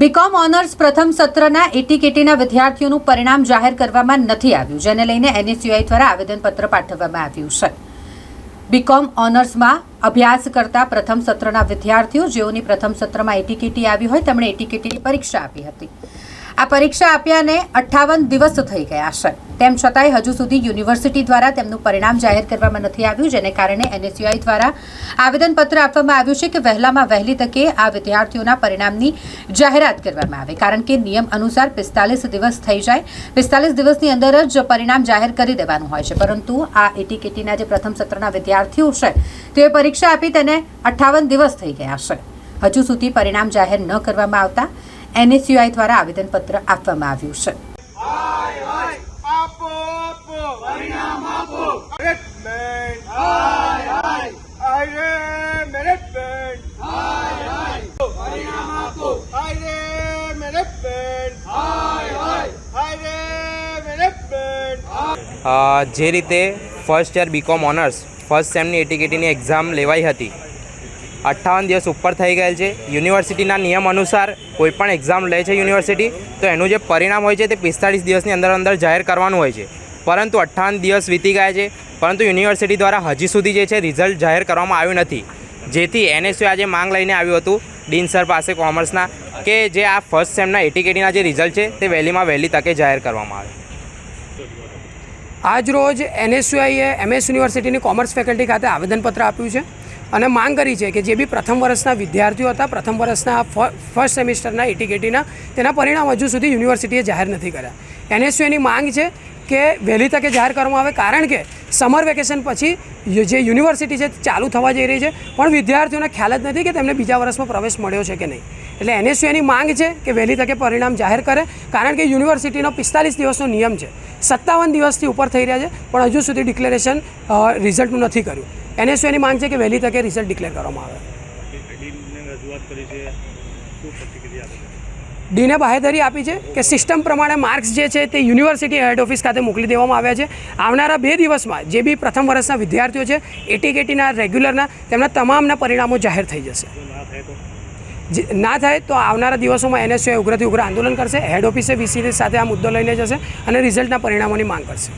BCom owners પ્રથમ સત્રના એટીકેટીના વિદ્યાર્થીઓનું પરિણામ જાહેર કરવામાં નથી આવ્યું, જેને લઈને એનએસયુઆઈ દ્વારા આવેદનપત્ર પાઠવવામાં આવ્યું છે. બીકોમ ઓનર્સમાં અભ્યાસ કરતા પ્રથમ સત્રના વિદ્યાર્થીઓ, જેઓની પ્રથમ સત્રમાં એટીકેટી આવી હોય, તેમણે એટીકેટીની પરીક્ષા આપી હતી. આ પરીક્ષા આપ્યાને અઠ્ઠાવન દિવસ થઈ ગયા છે. તેમ છતાંય હજુ સુધી યુનિવર્સિટી દ્વારા તેમનું પરિણામ જાહેર કરવામાં નથી આવ્યું, જેને કારણે એનએસયુઆઈ દ્વારા આવેદનપત્ર આપવામાં આવ્યું છે કે વહેલામાં વહેલી તકે આ વિદ્યાર્થીઓના પરિણામની જાહેરાત કરવામાં આવે. કારણ કે નિયમ અનુસાર પિસ્તાલીસ દિવસ થઈ જાય. પિસ્તાલીસ દિવસની અંદર જ પરિણામ જાહેર કરી દેવાનું હોય છે. પરંતુ આ એટીકેટીના જે પ્રથમ સત્રના વિદ્યાર્થીઓ છે, તેઓએ પરીક્ષા આપી તેને અઠ્ઠાવન દિવસ થઈ ગયા છે. હજુ સુધી પરિણામ જાહેર ન કરવામાં આવતા. એનએસયુઆઈ દ્વારા આવેદનપત્ર આપવામાં આવ્યું છે. જે રીતે first year B Com honours first સેમની એટીકેટીની એક્ઝામ લેવાઈ હતી અઠ્ઠાવન દિવસ ઉપર થઈ ગયેલ છે. યુનિવર્સિટીના નિયમ અનુસાર કોઈ પણ એક્ઝામ લે છે યુનિવર્સિટી, તો એનું જે પરિણામ હોય છે તે પિસ્તાળીસ દિવસની અંદર અંદર જાહેર કરવાનું હોય છે. પરંતુ અઠ્ઠાવન દિવસ વીતી ગયા છે, પરંતુ યુનિવર્સિટી દ્વારા હજી સુધી જે છે રિઝલ્ટ જાહેર કરવામાં આવ્યું નથી. જેથી એનએસયુ આજે માંગ લઈને આવ્યું હતું ડીન સર પાસે કોમર્સના કે જે આ ફર્સ્ટ સેમના એટીકેટીના જે રિઝલ્ટ છે તે વહેલીમાં વહેલી તકે જાહેર કરવામાં આવે. આજ રોજ એનએસયુઆઈએ એમએસ યુનિવર્સિટીની કોમર્સ ફેકલ્ટી ખાતે આવેદનપત્ર આપ્યું છે. અને માંગ કરી છે કે જે બી પ્રથમ વર્ષના વિદ્યાર્થીઓ હતા, પ્રથમ વર્ષના ફર્સ્ટ સેમિસ્ટરના એટીકેટીના તેના પરિણામ હજુ સુધી યુનિવર્સિટીએ જાહેર નથી કર્યા. એનએસયુએની માંગ છે કે વહેલી તકે જાહેર કરવામાં આવે, કારણ કે સમર વેકેશન પછી જે યુનિવર્સિટી છે ચાલુ થવા જઈ રહી છે, પણ વિદ્યાર્થીઓને ખ્યાલ જ નથી કે તેમને બીજા વર્ષમાં પ્રવેશ મળ્યો છે કે નહીં. એટલે એનએસયુએની માંગ છે કે વહેલી તકે પરિણામ જાહેર કરે, કારણ કે યુનિવર્સિટીનો પિસ્તાલીસ દિવસનો નિયમ છે. સત્તાવન દિવસથી ઉપર થઈ રહ્યા છે, પણ હજુ સુધી ડિક્લેરેશન રિઝલ્ટનું નથી કર્યું. એનએસયુની માંગ છે કે વહેલી તકે રિઝલ્ટ ડિક્લેર કરવામાં આવે. ડીને બાહેધરી આપી છે કે સિસ્ટમ પ્રમાણે માર્ક્સ જે છે તે યુનિવર્સિટી હેડ ઓફિસ ખાતે મોકલી દેવામાં આવ્યા છે. આવનારા બે દિવસમાં જે બી પ્રથમ વર્ષના વિદ્યાર્થીઓ છે એટીકેટીના રેગ્યુલરના તેમના તમામના પરિણામો જાહેર થઈ જશે. ના થાય તો આવનારા દિવસોમાં એનએસયુએ ઉગ્રથી ઉગ્ર આંદોલન કરશે હેડ ઓફિસે વીસી સાથે આ મુદ્દો લઈને જશે અને રિઝલ્ટના પરિણામોની માંગ કરશે.